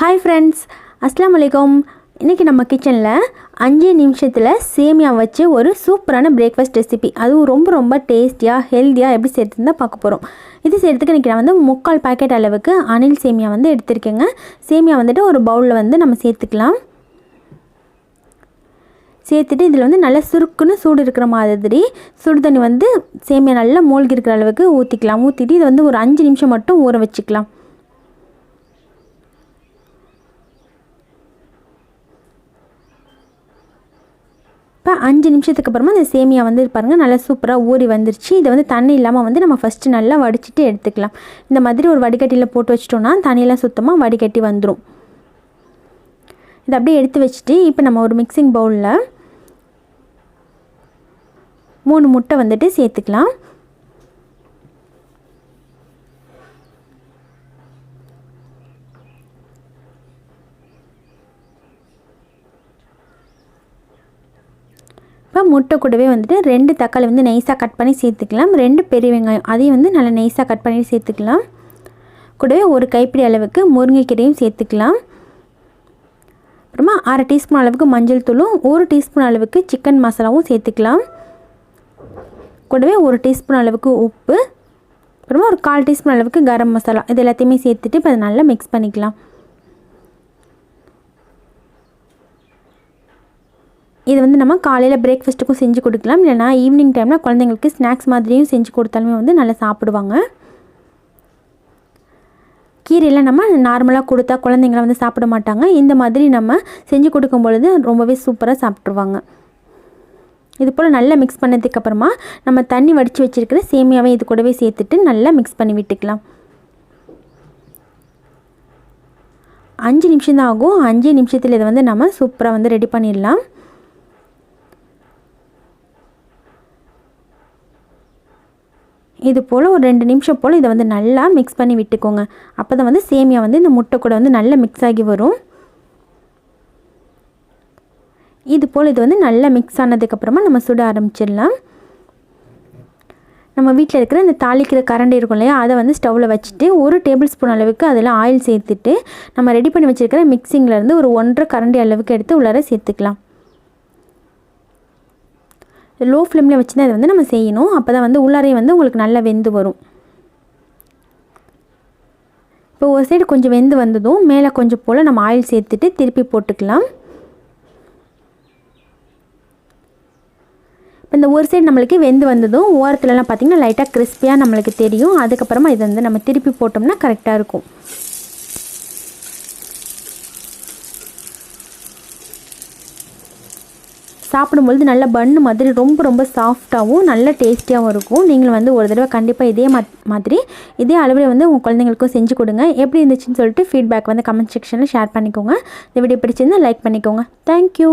Hi friends அஸ்லாம் வலைக்கம் இன்றைக்கி நம்ம கிச்சனில் அஞ்சு நிமிஷத்தில் சேமியா வச்சு ஒரு சூப்பரான பிரேக்ஃபாஸ்ட் ரெசிபி அதுவும் ரொம்ப ரொம்ப டேஸ்டியாக ஹெல்த்தியாக எப்படி செய்கிறது தான் பார்க்க போகிறோம் இது செய்கிறதுக்கு இன்றைக்கி நான் வந்து முக்கால் பாக்கெட் அளவுக்கு அணில் சேமியா வந்து எடுத்திருக்கேங்க. சேமியா வந்துட்டு ஒரு பவுலில் வந்து நம்ம சேர்த்துக்கலாம். சேர்த்துட்டு இதில் வந்து நல்லா சுருக்குன்னு சூடு இருக்கிற மாதிரி சுடு தண்ணி வந்து சேமியா நல்லா மூழ்கி இருக்கிற அளவுக்கு ஊற்றிக்கலாம் ஊற்றிட்டு இதை வந்து ஒரு அஞ்சு நிமிஷம் மட்டும் ஊற வச்சுக்கலாம். அஞ்சு நிமிஷத்துக்கு அப்புறமா இந்த சேமியா வந்து பாருங்கள் நல்லா சூப்பராக ஊறி வந்துருச்சு. இதை வந்து தண்ணி இல்லாமல் வந்து நம்ம ஃபஸ்ட்டு நல்லா வடிச்சிட்டு எடுத்துக்கலாம். இந்த மாதிரி ஒரு வடிகட்டியில் போட்டு வச்சிட்டோன்னா தண்ணியெல்லாம் சுத்தமாக வடிகட்டி வந்துடும் இதை அப்படியே எடுத்து வச்சுட்டு இப்போ நம்ம ஒரு மிக்சிங் பவுலில் மூணு முட்டை வந்துட்டு சேர்த்துக்கலாம். முட்டை கூடவே வந்துட்டு ரெண்டு தக்காளி வந்து நைஸாக கட் பண்ணி சேர்த்துக்கலாம். ரெண்டு பெரிய வெங்காயம் அதையும் வந்து நல்லா நைஸாக கட் பண்ணி சேர்த்துக்கலாம். கூடவே ஒரு கைப்பிடி அளவுக்கு முருங்கைக்கீரையும் சேர்த்துக்கலாம். அப்புறமா அரை டீஸ்பூன் அளவுக்கு மஞ்சள் தூளும் ஒரு டீஸ்பூன் அளவுக்கு சிக்கன் மசாலாவும் சேர்த்துக்கலாம். கூடவே ஒரு டீஸ்பூன் அளவுக்கு உப்பு அப்புறமா ஒரு கால் டீஸ்பூன் அளவுக்கு கரம் மசாலா இது எல்லாத்தையுமே சேர்த்துட்டு இப்போ அதை நல்லா மிக்ஸ் பண்ணிக்கலாம். இது வந்து நம்ம காலையில் பிரேக்ஃபாஸ்ட்டுக்கும் செஞ்சு கொடுக்கலாம். இல்லைனா ஈவினிங் டைமில் குழந்தைங்களுக்கு ஸ்நாக்ஸ் மாதிரியும் செஞ்சு கொடுத்தாலுமே வந்து நல்லா சாப்பிடுவாங்க. கீரையெல்லாம் நம்ம நார்மலாக கொடுத்தா குழந்தைங்களாம் வந்து சாப்பிட மாட்டாங்க. இந்த மாதிரி நம்ம செஞ்சு கொடுக்கும் பொழுது ரொம்பவே சூப்பராக சாப்பிட்ருவாங்க இது போல் நல்லா மிக்ஸ் பண்ணதுக்கப்புறமா நம்ம தண்ணி வடித்து வச்சுருக்கிற சேமியாவை இது கூடவே சேர்த்துட்டு நல்லா மிக்ஸ் பண்ணி விட்டுக்கலாம். அஞ்சு நிமிஷம் தான் ஆகும். அஞ்சு நிமிஷத்தில் இதை வந்து நம்ம சூப்பராக வந்து ரெடி பண்ணிடலாம். இது போல் ஒரு ரெண்டு நிமிஷம் போல் இதை வந்து நல்லா மிக்ஸ் பண்ணி விட்டுக்கோங்க. அப்போ தான் வந்து சேமியா வந்து இந்த முட்டை கூட வந்து நல்லா மிக்ஸ் ஆகி வரும். இது போல் இது வந்து நல்லா மிக்ஸ் ஆனதுக்கப்புறமா நம்ம சுட ஆரம்பிச்சிடலாம். நம்ம வீட்டில் இருக்கிற இந்த தாளிக்கிற கரண்டி இருக்கும் இல்லையா அதை வந்து ஸ்டவ்வில் வச்சுட்டு ஒரு டேபிள் ஸ்பூன் அளவுக்கு அதில் ஆயில் சேர்த்துட்டு நம்ம ரெடி பண்ணி வச்சுருக்கிற மிக்சிங்லேருந்து ஒரு ஒன்றரை கரண்டி அளவுக்கு எடுத்து உள்ளார சேர்த்துக்கலாம். லோ ஃப்ளேமில் வச்சு தான் இதை வந்து நம்ம செய்யணும். அப்போ தான் வந்து உள்ளாரையும் வந்து உங்களுக்கு நல்லா வெந்து வரும். இப்போ ஒரு சைடு கொஞ்சம் வெந்து வந்ததும் மேலே கொஞ்சம் போல் நம்ம ஆயில் சேர்த்துட்டு திருப்பி போட்டுக்கலாம். இப்போ இந்த ஒரு சைடு நம்மளுக்கு வெந்து வந்ததும் ஓரத்துலலாம் பார்த்திங்கன்னா லைட்டாக கிறிஸ்பியாக நம்மளுக்கு தெரியும். அதுக்கப்புறமா இதை வந்து நம்ம திருப்பி போட்டோம்னா கரெக்டாக இருக்கும். சாப்பிடும்பொழுது நல்ல பன்னு மாதிரி ரொம்ப ரொம்ப சாஃப்டாகவும் நல்ல டேஸ்டியாகவும் இருக்கும். நீங்கள் வந்து ஒரு தடவை கண்டிப்பாக இதே மாதிரி இதே அளவில் வந்து உங்கள் குழந்தைங்களுக்கும் செஞ்சு கொடுங்க. எப்படி இருந்துச்சுன்னு சொல்லிட்டு ஃபீட்பேக் வந்து கமெண்ட் செக்ஷனில் ஷேர் பண்ணிக்கோங்க. இந்த வீடியோ பிடிச்சிருந்தால் லைக் பண்ணிக்கோங்க. தேங்க்யூ